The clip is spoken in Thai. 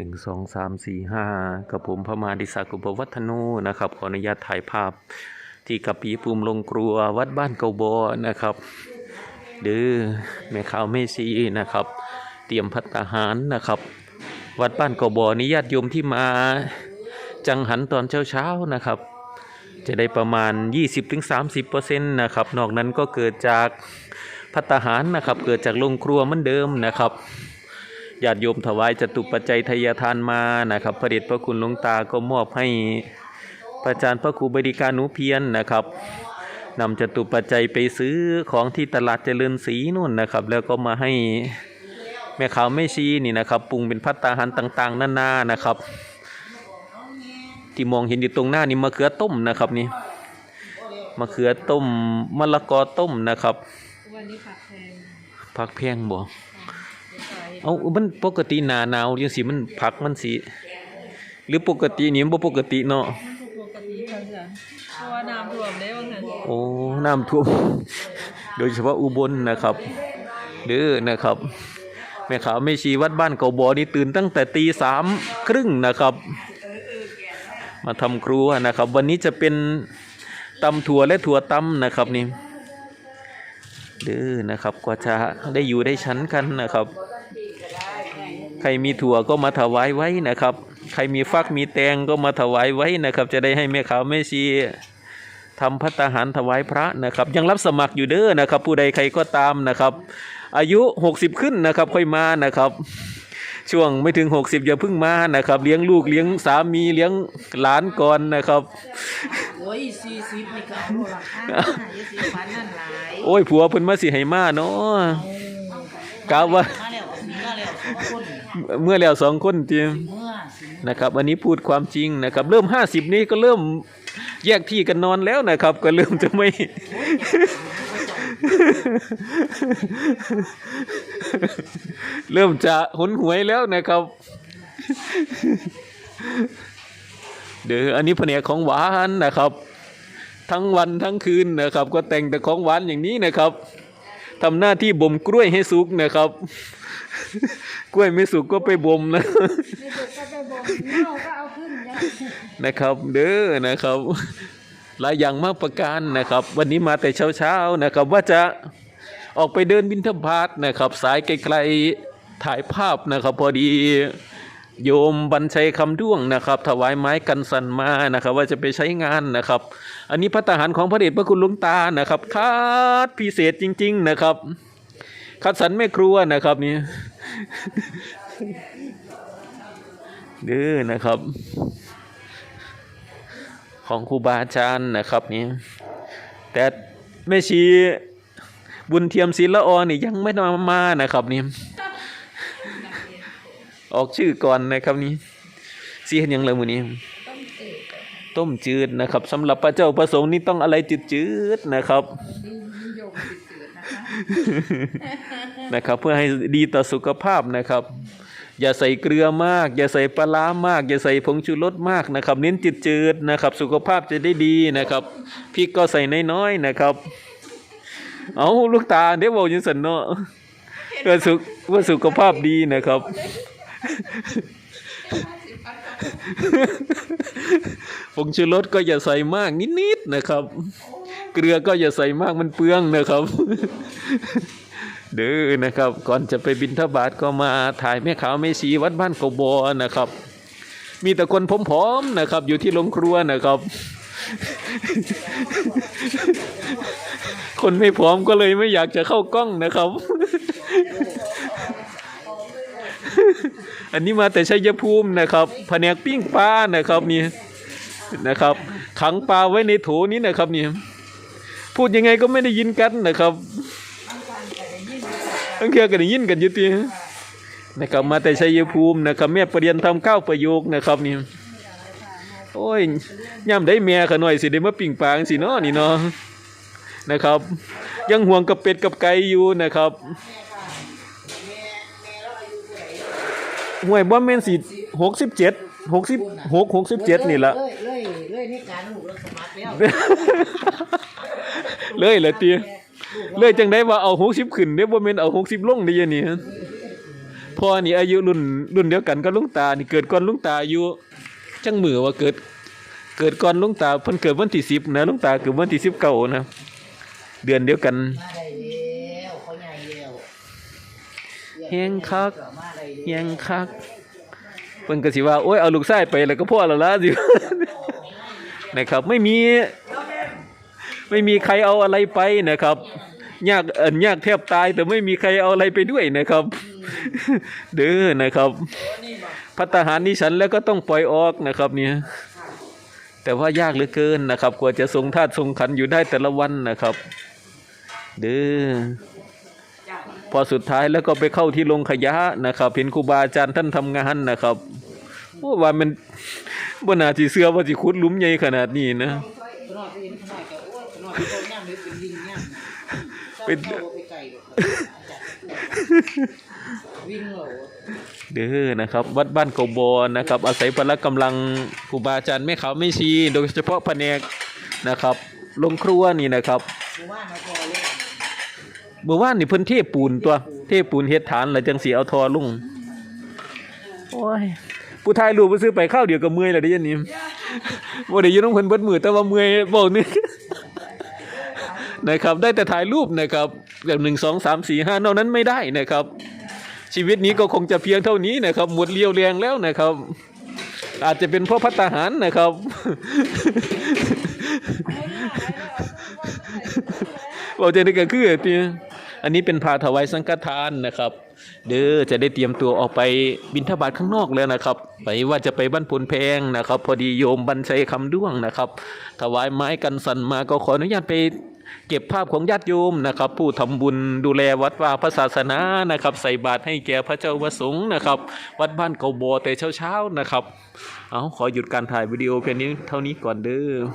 หนึ่งสองสามสี่ห้ากับผมพระมาดิศักดิ์กุปวัฒนูนะครับ ขออนุญาตถ่ายภาพ ที่กับปีภูมิลงครัววัดบ้านเกาบอนะครับดือแม่ขาวแม่ชีนะครับ เตรียมพัตตาหารนะครับ วัดบ้านเกาบอนิญาติโยมที่มาจังหันตอนเช้าๆนะครับ จะได้ประมาณ 20-30%นะครับ นอกนั้นก็เกิดจากพัตตาหารนะครับ เกิดจากโรงครัวเหมือนเดิมนะครับ ญาติโยมถวายจตุปัจจัยทายทานมานะครับ พระเดชพระคุณหลวงตาก็มอบให้พระอาจารย์พระครูบดิการหนูเพียรนนะครับนำจตุปัจจัยไปซื้อของที่ตลาดเจริญศรีนู่นนะครับ แล้วก็มาให้แม่ขาวแม่ชีนี่นะครับ ปรุงเป็นพัตตาหารต่าง ๆนานานะครับ ที่มองเห็นอยู่ตรงหน้านี่มะเขือต้มนะครับนี่มะเขือต้มมะละกอต้มนะครับวันนี้ผักแพงผักแพงบ่ เดี๋ยวขายเอามันปกติหนาหนาวจังสิมันผักมันสิหรือปกตินี่มันบ่ปกติเนาะมันถูกปกติค่ะจ้ะเพราะว่าน้ำท่วมได้บางหันโอ้น้ำท่วม โดยเฉพาะอุบลนะครับเด้อนะครับแม่ขาวแม่ชีวัดบ้านเกาบอนี่ตื่นตั้งแต่ตีสามครึ่งนะครับ มาทำครัวนะครับ วันนี้จะเป็นตำถั่วและถั่วตำนะครับนี่ เด้อนะครับกว่าจะได้อยู่ได้ชั้นกันนะครับ ใครมีถั่วก็มาถวายไว้นะครับ ใครมีฟักมีแตงก็มาถวายไว้นะครับ จะได้ให้แม่ขาวแม่ชีทำพัตหารถวายพระนะครับ ยังรับสมัครอยู่เด้อนะครับ ผู้ใดใครก็ตามนะครับ อายุ 60 ขึ้นนะครับค่อยมานะครับ ช่วงไม่ถึง 60 อย่าเพิ่งมานะครับ เลี้ยงลูกเลี้ยงสามีเลี้ยงหลานก่อนนะครับ โอ้ยสี่สิบนี่ก็เอาโลละห้ายี่สิบพันนั่นหลายโอ้ยผัวเพิ่นมาสิให้มาเนาะกะว่ามาแล้วมาแล้วสองคนเมื่อแล้วสองคนเตรียมเมื่อสินะครับอันนี้พูดความจริงนะครับ เริ่ม 50 นี้ก็เริ่มแยกที่กันนอนแล้วนะครับ ก็เริ่มจะไม่ เริ่มจะหุนหวยแล้วนะครับ เดี๋ยวอันนี้แผนกของหวานนะครับ ทั้งวันทั้งคืนนะครับ ก็แต่งแต่ของหวานอย่างนี้นะครับทำหน้าที่บ่มกล้วยให้สุกนะครับ กล้วยไม่สุกก็ไปบ่มนะไม่ถูกก็ไปบอกเน่าก็เอาขึ้นนะครับ เด้อนะครับหลายอย่างมากประการนะครับ วันนี้มาแต่เช้าๆนะครับ ว่าจะ ออกไปเดินบินทบาทนะครับ สายไกลๆถ่ายภาพนะครับ พอดีโยมบัญชัยคำด้วงนะครับ ถวายไม้กันสันมานะครับ ว่าจะไปใช้งานนะครับ อันนี้พระทหารของพระเดชพระคุณหลุงตานะครับคัดพิเศษจริง ๆนะครับ คัดสรรแม่ครัวนะครับนี่เด้อนะครับ ของครูบาอาจารย์นะครับนี่แต่แม่ชี บุญเทียมศิลออนี่ยังไม่มามานะครับนี่ออกชื่อก่อนนะครับนี่สีเห็นยังเลยมือนี้ต้มจืดนะครับสำหรับพระเจ้าประสงค์นี่ต้องอะไรจืดๆนะครับนิยมจืดๆนะคะนะครับ เพื่อให้ดีต่อสุขภาพนะครับ อย่าใส่เกลือมาก อย่าใส่ปลาร้ามาก อย่าใส่ผงชูรสมากนะครับ เน้นจืดๆนะครับ สุขภาพจะได้ดีนะครับพริกก็ใส่น้อยๆนะครับ เอาลูกตาเดี๋ยวบอกยังสันเนาะเพื่อสุขเพื่อสุขภาพดีนะครับ ผงชูรสก็อย่าใส่มากนิดๆนะครับ เกลือก็อย่าใส่มากมันเปลืองนะครับเด้อนะครับ ก่อนจะไปบินทบาทก็มาถ่ายแม่ขาวแม่ชีวัดบ้านกบอนะครับ มีแต่คนผอมๆนะครับ อยู่ที่โรงครัวนะครับ คนไม่ผอมก็เลยไม่อยากจะเข้ากล้องนะครับ อันนี้มาแต่ชัยภูมินะครับแผนกปิ้งปลานะครับนี่นะครับ ขังปลาไว้ในโถนี้นะครับนี่พูดยังไงก็ไม่ได้ยินกันนะครับตั้งเทือกันได้ยินกันยู่ตีนะครับ มาแต่ชัยภูมินะครับแม่ประเรียนทำข้าวประโยคนะครับนี่โอ้ยย่ำได้แม่ขะหน่อยสิได้มาปิ่งปางสิเนาะนี่เนาะ นะครับ ยังห่วงกับเป็ดกับไก่อยู่นะครับห่วยบ่แม่นสิหกสิบเจ็ดหกสิบหกหกสิบเจ็ดนี่ละเลยเลยเลยในการลูกเราสมัครแล้วเลยเหรอเตียเลยจังได้ว่าเอาหกสิบขึ้นเด้บ่แม่นเอาหกสิบลงได้ยังนี่ฮะพ่อนี่อายุรุ่นรุ่นเดียวกันก็ลุงตานี่เกิดก่อนลุงตาอายุจังมือว่าเกิดเกิดก่อนลุงตาเพิ่นเกิดวันที่สิบนะลุงตาเกิดวันที่สิบเก้านะ เดือนเดียวกัน มาได้แล้วเขาใหญ่แล้วแฮงคัก มาได้แล้วแยังคักเพิ่นก็สิว่าโอ้ยเอาลูกชายไปแล้วก็พ่อแล้วล่ะสิ นะครับ ไม่มี ไม่มีใครเอาอะไรไปนะครับยากเอิ้นยากแทบตาย แต่ไม่มีใครเอาอะไรไปด้วยนะครับ เด้อนะครับพัฒหารนี้ฉันแล้วก็ต้องปล่อยออกนะครับเนี่ยแต่ว่ายากเหลือเกินนะครับ กว่าจะทรงธาตุทรงขันธ์อยู่ได้แต่ละวันนะครับ เด้อพอสุดท้ายแล้วก็ไปเข้าที่โรงขยะนะครับเห็นครูบาอาจารย์ท่านทำงานนะครับว่ามันบนาจีเสื้อว่าจีคุดหลุมใหญ่ขนาดนี้นะขนอดไปเห็นขนอดก็โอ้ยขนอดไปโดนย่างเลยเป็นยิงย่างเป็นเจ้าไปไกลหรอกวิ่งเหรอเด้อนะครับ วัดบ้านเกาบอนะครับ อาศัยพละกำลังครูบาอาจารย์แม่ขาวไม่ชี โดยเฉพาะแผนกนะครับ ลงครัวนี่นะครับหมู่ บ้านมาพอเลยเมื่อวานนี่เพิ่นเทปูนตัว เทปูนเฮ็ดฐานแล้วจังสีเอาทอลุ่งโอ้ยผู้ทายรูปบ่ซื้อไปข้าวเดียวกับเมื่อยแล้วเด้ยันนี้บ่ได้อยู่น้องเพิ่นเบิดมือแต่ว่าเมื่อยบ่นึกนะครับ ได้แต่ถ่ายรูปนะครับแบบหนึ่งสองสามสี่ห้านอกนั้นไม่ได้นะครับ ชีวิตนี้ก็คงจะเพียงเท่านี้นะครับ หมดเรียวแรงแล้วนะครับ อาจจะเป็นเพราะพัฒหารนะครับบอกจะได้ก็คือตี อันนี้เป็นพาถวายสังฆทานนะครับ เด้อจะได้เตรียมตัวออกไปบินทบาทข้างนอกแล้วนะครับ ไปว่าจะไปบ้านพลแพงนะครับ พอดีโยมบรรชัยคำด้วงนะครับ ถวายไม้กันสันมาก็ขออนุญาตไปเก็บภาพของญาติโยมนะครับ ผู้ทำบุญดูแลวัดวาพระศาสนานะครับ ใส่บาตรให้แก่พระเจ้าวสงฆ์นะครับ วัดบ้านเกาบอแต่เช้าๆนะครับ เอาขอหยุดการถ่ายวิดีโอเพียงนี้เท่านี้ก่อนเด้อ